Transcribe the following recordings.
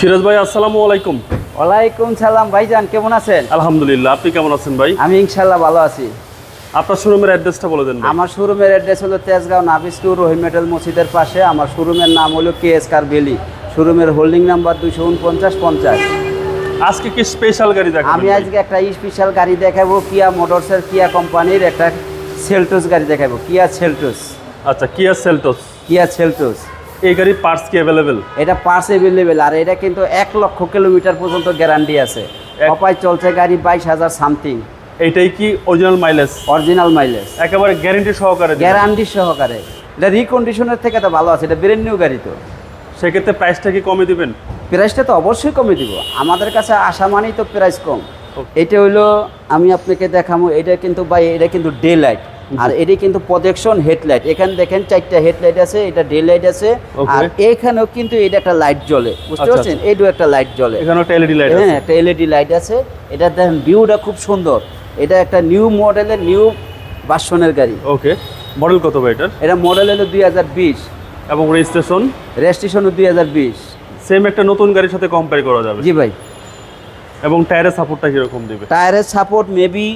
সিরাজ ভাই আসসালামু আলাইকুম। ওয়ালাইকুম সালাম ভাইজান কেমন আছেন? আলহামদুলিল্লাহ আপনি কেমন আছেন ভাই? আমি ইনশাল্লাহ ভালো আছি। আপনার শোরুমের অ্যাড্রেসটা বলে দেন আমার শোরুমের অ্যাড্রেস হলো তেজগাঁও নাবিস্টু রহিম মেটাল মসজিদের পাশে। আমার শোরুমের নাম হলো কে এস কার ভ্যালি। শোরুমের হোল্ডিং নাম্বার দুশো উনপঞ্চাশ পঞ্চাশ। আজকে কি স্পেশাল গাড়ি দেখাবেন আমি আজকে একটা স্পেশাল গাড়ি দেখাবো কিয়া মোটরসের কিয়া কোম্পানির একটা সেলটোস গাড়ি দেখাবো কিয়া সেলটোস আচ্ছা কিয়া সেলটোস কিয়া সেলটোস এই গাড়ির পার্টস কি অ্যাভেলেবেল এটা পার্স অ্যাভেলেবেল আর এটা কিন্তু এক লক্ষ কিলোমিটার পর্যন্ত গ্যারান্টি আছে। অপায় চলছে গাড়ি বাইশ হাজার সামথিং এইটাই কি অরিজিনাল মাইলেজ অরিজিনাল মাইলেজ একেবারে গ্যারান্টি সহকারে। গ্যারান্টি সহকারে। এটা রিকন্ডিশনের থেকে তো ভালো আছে এটা ব্রেন নিউ গাড়ি তো। সেক্ষেত্রে প্রাইসটা কি কমে দিবেন? প্রাইসটা তো অবশ্যই কমে দিব। আমাদের কাছে আসা মানেই তো প্রাইস কম। এটা হইল আমি আপনাকে দেখাবো এটা কিন্তু ভাই এটা কিন্তু ডে লাইট আর এটি কিন্তু প্রজেকশন হেডলাইট এখানে দেখেন চারটা হেডলাইট আছে এটা ডে লাইট আছে। আর এখানেও কিন্তু এটা একটা লাইট জ্বলে। বুঝতে আচ্ছা, পারছেন? এইটাও একটা লাইট জ্বলে। এখানে একটা এলইডি লাইট হ্যাঁ একটা এলইডি লাইট আছে। এটা দেখেন ভিউটা খুব সুন্দর। এটা একটা নিউ মডেলের নিউ ভার্সনের গাড়ি। ওকে মডেল কত ভাই এটার? এটা মডেল হলো দুই হাজার বিশ। এবং রেজিস্ট্রেশন রেজিস্ট্রেশনও দুই হাজার বিশ। সেম একটা নতুন গাড়ির সাথে কম্পেয়ার করা যাবে। জি ভাই। এবং টায়ারের সাপোর্টটা কীরকম দিবে? টায়ারের সাপোর্ট মেবি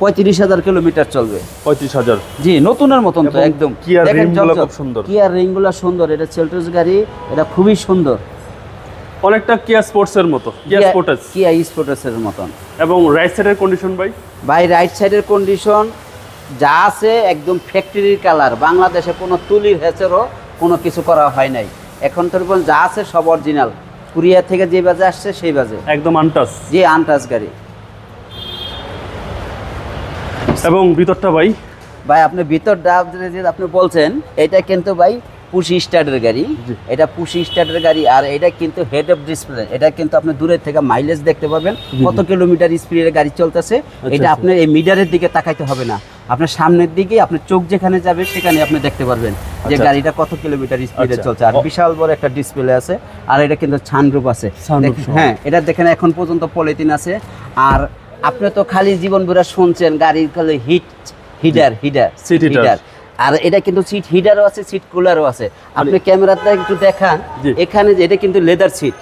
পঁয়ত্রিশ হাজার কিলোমিটার চলবে। পঁয়ত্রিশ হাজার। জি নতুনের মতন তো একদম। দেখেন rim খুব সুন্দর। সুন্দর এটা সেলটোস গাড়ি এটা খুবই সুন্দর। অনেকটা কিয়া স্পোর্টসের মতো কিয়া স্পোর্টেস কিয়া স্পোর্টাসের মতন। এবং রাইট সাইডের কন্ডিশন ভাই? বাই রাইট সাইডের কন্ডিশন যা আছে একদম ফ্যাক্টরির কালার বাংলাদেশে কোনো তুলির হেঁচেরও কোনো কিছু করা হয় নাই। এখন তো যা আছে সব অরিজিনাল কুরিয়ার থেকে যে বাজে আসছে সেই বাজে। একদম আনটাস জি আনটাস গাড়ি। এবং ভিতরটা ভাই? ভাই আপনি ভিতর ডাব যে আপনি বলছেন এটা কিন্তু ভাই পুশি স্টার্টের গাড়ি। এটা পুশি স্টার্টের গাড়ি আর এটা কিন্তু হেড অফ ডিসপ্লে এটা কিন্তু আপনি দূরের থেকে মাইলেজ দেখতে পাবেন কত কিলোমিটার স্পিডের গাড়ি চলতেছে এটা আচ্ছা। আপনার এই মিটারের দিকে তাকাইতে হবে না। আপনার সামনের দিকে আপনার চোখ যেখানে যাবে সেখানে আপনি দেখতে পারবেন যে আচ্ছা। গাড়িটা কত কিলোমিটার স্পিডে আচ্ছা। চলছে। আর বিশাল বড় একটা ডিসপ্লে আছে। আর এটা কিন্তু ছানরূপ আছে। হ্যাঁ এটা দেখেন এখন পর্যন্ত পলিথিন আছে। আর আপনি তো খালি জীবন ভরা শুনছেন গাড়ির খালি heat heater heater Seat heater। আর এটা কিন্তু সিট হিটারও আছে সিট কুলারও আছে। আপনি ক্যামেরাতে একটু দেখান এখানে যে এটা কিন্তু লেদার সিট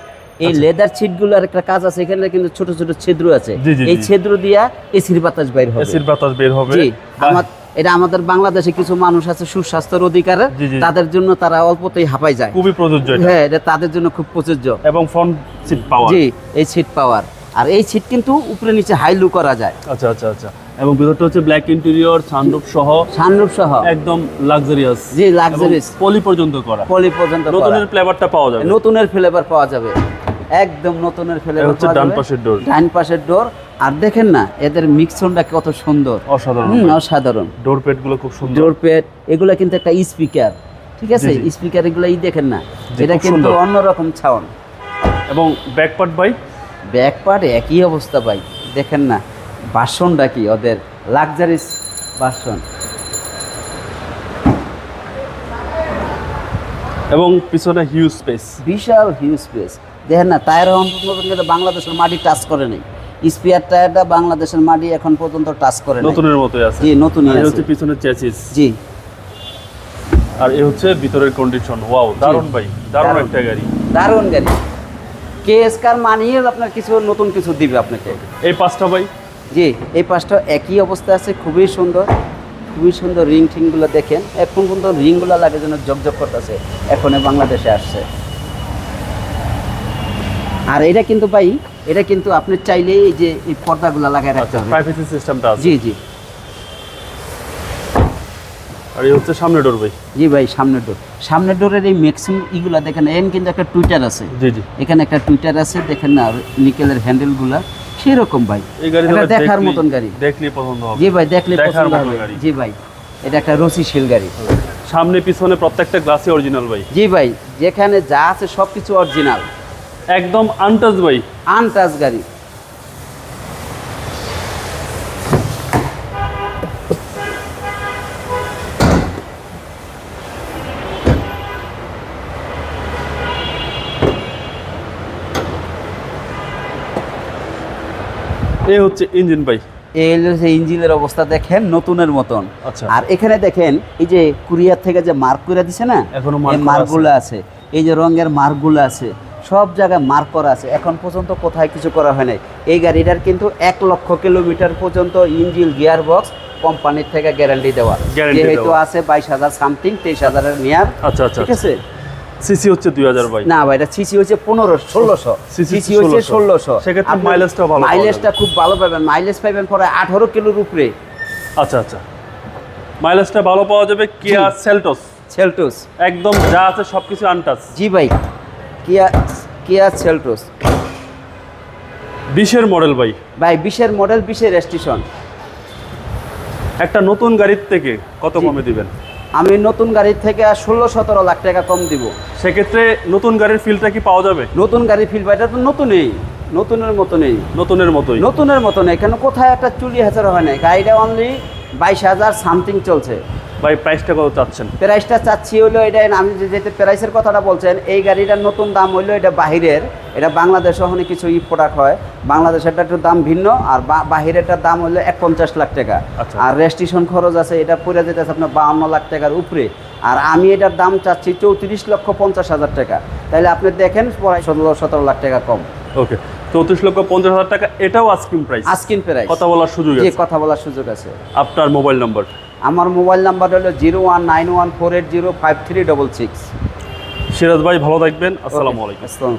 এই লেদার সিটগুলোর একটা কাজ আছে এখানে কিন্তু ছোট ছোট ছিদ্র আছে। এই। ছিদ্র দিয়া এসির বাতাস বাইর হবে। এসির বাতাস বের হবে। জি আমার এটা আমাদের বাংলাদেশে কিছু মানুষ আছে সুস্বাস্থ্যের অধিকারে। তাদের জন্য তারা অল্পতেই হাঁপাই যায়। খুবই প্রযোজ্য এটা। হ্যাঁ এটা তাদের জন্য খুব প্রযোজ্য। এবং ফ্রন্ট সিট পাওয়ার জি এই সিট পাওয়ার আর এই সিট কিন্তু উপরে নিচে হাই লু করা যায়। আচ্ছা আচ্ছা আচ্ছা। এবং ভিতরটা হচ্ছে ব্ল্যাক ইন্টেরিয়র সানরুফ সহ। সানরূপ সহ। একদম লাক্সারিয়াস জি লাক্সারিয়াস পলি পর্যন্ত করা। পলি পর্যন্ত। নতুনের ফ্লেভারটা পাওয়া যাবে। নতুনের ফ্লেভার পাওয়া যাবে। একদম নতুনের ফ্লেভার হচ্ছে ডান পাশের ডোর ডান পাশের ডোর আর দেখেন না এদের মিক্সনটা কত সুন্দর। অসাধারণ অসাধারণ। ডোর পেটগুলো খুব সুন্দর। ডোর পেট এগুলো কিন্তু একটা স্পিকার ঠিক আছে। স্পিকার এগুলো দেখেন না। এটা কিন্তু অন্যরকম ছাউন এবং back part by back part একই অবস্থা ভাই। দেখেন না বাসনটা কি ওদের লাক্সারিস বাসন। এবং পিছনে হিউজ স্পেস বিশাল হিউজ স্পেস দেখেন না টায়ার পর্যন্ত বাংলাদেশের মাটি টাচ করে নেই। স্পিয়ার টায়ারটা বাংলাদেশের মাটি এখন পর্যন্ত টাচ করে নতুনের মতোই আছে। জি নতুনই আছে। হচ্ছে পিছনের চ্যাসিস জি। আর এই হচ্ছে ভিতরের কন্ডিশন ওয়াও দারুণ ভাই দারুণ। একটা গাড়ি। দারুণ গাড়ি। কেএস কার মানিয়ে আপনার কিছু নতুন কিছু দিবে আপনাকে। এই পাঁচটা ভাই? জি এই পাশটা একই অবস্থা আছে খুবই সুন্দর খুবই সুন্দর রিং টিংগুলো দেখেন। এখন পর্যন্ত রিংগুলো লাগে যেন জকজক করতেছে এখন বাংলাদেশে আসছে। আর এটা কিন্তু ভাই এটা কিন্তু আপনি চাইলে এই যে এই পর্দাগুলো লাগাই রাখতে আচ্ছা হবে। সিস্টেমটা জি জি। আর এই হচ্ছে সামনে ডোর ভাই। জি ভাই সামনের ডোর সামনের ডোরের এই ম্যাক্সিমাম ইগুলা দেখেন এখানে কিন্তু একটা টুইটার আছে। জি জি। এখানে একটা টুইটার আছে দেখেন না নিকেলের হ্যান্ডেলগুলা সেরকম ভাই। এটা দেখার মতন গাড়ি। দেখলি পছন্দ হবে। জি ভাই দেখলে পছন্দ হবে। জি ভাই এটা একটা রসিশীল গাড়ি। সামনে পিছনে প্রত্যেকটা গ্লাসে অরিজিনাল ভাই। জি ভাই যেখানে যা আছে সবকিছু অরিজিনাল একদম আনটাচ ভাই। আনটাচ গাড়ি। এই হচ্ছে ইঞ্জিন ভাই। এই যে ইঞ্জিনের অবস্থা দেখেন নতুনের মতন। আচ্ছা। আর এখানে দেখেন এই যে কুরিয়ার থেকে যে মার্ক করে দিছে না মার্কগুলো আছে। এই যে রঙের মার্কগুলো আছে সব জায়গায় মার্ক করা আছে। এখন পর্যন্ত কোথায় কিছু করা হয় নাই। এই গাড়িটার কিন্তু এক লক্ষ কিলোমিটার পর্যন্ত ইঞ্জিন গিয়ার বক্স কোম্পানির থেকে গ্যারান্টি দেওয়া। যেহেতু আছে বাইশ হাজার সামথিং তেইশ হাজারের নিয়ার আচ্ছা আচ্ছা। ঠিক আছে? সিসি হচ্ছে দুই হাজার ভাই না ভাই এটা সিসি হচ্ছে পনেরো ষোলোশো। সিসি হচ্ছে ষোলোশো। সেক্ষেত্রে mileage-টাও ভালো মাইলেজটা খুব ভালো পাবেন। মাইলেজ পাবেন পরে আঠারো কিলোর উপরে। আচ্ছা আচ্ছা। মাইলেজটা ভালো পাওয়া যাবে কিয়া সেলটস সেলটোস একদম যা আছে সবকিছু আনটাচ জি ভাই কিয়া কিয়া সেলটোস বিশের মডেল ভাই। ভাই বিশের মডেল বিশের রেজিস্ট্রেশন একটা নতুন গাড়ির থেকে কত কমে দিবেন? আমি নতুন গাড়ির থেকে আর ষোলো সতেরো লাখ টাকা কম দিব। সেক্ষেত্রে নতুন গাড়ির ফিলটা কি পাওয়া যাবে? নতুন গাড়ির ফিল এটা তো নতুনই নতুনের মতো নেই নতুনের মতোই। নতুনের মতো নেই কেন কোথায় একটা চুরি হাজার হয় না গাড়িটা অনলি বাইশ হাজার সামথিং চলছে। ভাই প্রাইসটা কত চাচ্ছেন? প্রাইসটা চাচ্ছি হলো এটা আমি যে প্রাইসের কথাটা বলছেন এই গাড়িটার নতুন দাম হইল এটা বাহিরের। এটা বাংলাদেশে ওখানে কিছু ই প্রোডাক্ট হয় বাংলাদেশেরটা একটু দাম ভিন্ন আর বাহিরেরটার দাম হলো এক পঞ্চাশ লাখ টাকা। আচ্ছা। আর রেজিস্ট্রেশন খরচ আছে এটা পড়ে যেতেছে আপনার বাউন্ন লাখ টাকার উপরে। আর আমি এটার দাম চাচ্ছি চৌত্রিশ লক্ষ পঞ্চাশ হাজার টাকা। তাহলে আপনি দেখেন প্রায় ষোলো সতেরো লাখ টাকা কম। ওকে চৌত্রিশ লক্ষ পঞ্চাশ হাজার টাকা এটাও আস্কিং প্রাইস আস্কিন প্রাইস কথা বলার সুযোগ আছে? কথা বলার সুযোগ আছে। আপনার মোবাইল নাম্বার আমার মোবাইল নাম্বার হলো zero one nine one four eight zero five three double six. Siraj ভাই ভালো থাকবেন। আসসালামু আলাইকুম। আসসালাম